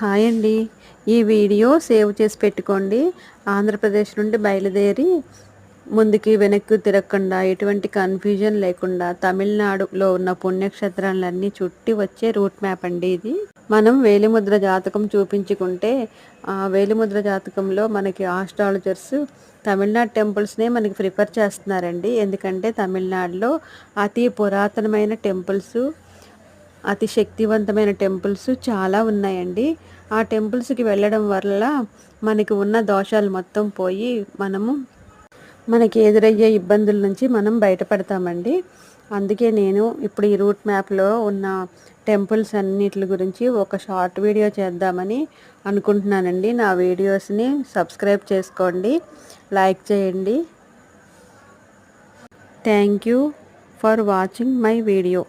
Hi అండి. ఈ video save చేసి పెట్టుకోండి. ఆంధ్రప్రదేశ్ నుండి బయలుదేరి ముందుకి వెనక్కి తిరగకుండా ఎటువంటి కన్ఫ్యూజన్ లేకుండా తమిళనాడులో ఉన్న పుణ్యక్షేత్రాలన్నీ చుట్టి వచ్చే రూట్ మ్యాప్ అండి ఇది. మనం వేలిముద్ర జాతకం చూపించుకుంటే ఆ వేలిముద్ర జాతకంలో మనకి ఆస్ట్రాలజర్స్ తమిళనాడు టెంపుల్స్నే మనకి ప్రిఫర్ చేస్తున్నారండి. ఎందుకంటే తమిళనాడులో అతి పురాతనమైన టెంపుల్స్ అతి శక్తివంతమైన టెంపుల్స్ చాలా ఉన్నాయండి. ఆ టెంపుల్స్కి వెళ్ళడం వల్ల మనకి ఉన్న దోషాలు మొత్తం పోయి మనము మనకి ఎదురయ్యే ఇబ్బందుల నుంచి మనం బయటపడతామండి. అందుకే నేను ఇప్పుడు ఈ రూట్ మ్యాప్లో ఉన్న టెంపుల్స్ అన్నిటి గురించి ఒక షార్ట్ వీడియో చేద్దామని అనుకుంటున్నానండి. నా వీడియోస్ని సబ్స్క్రైబ్ చేసుకోండి లైక్ చేయండి. Thank you for watching my video.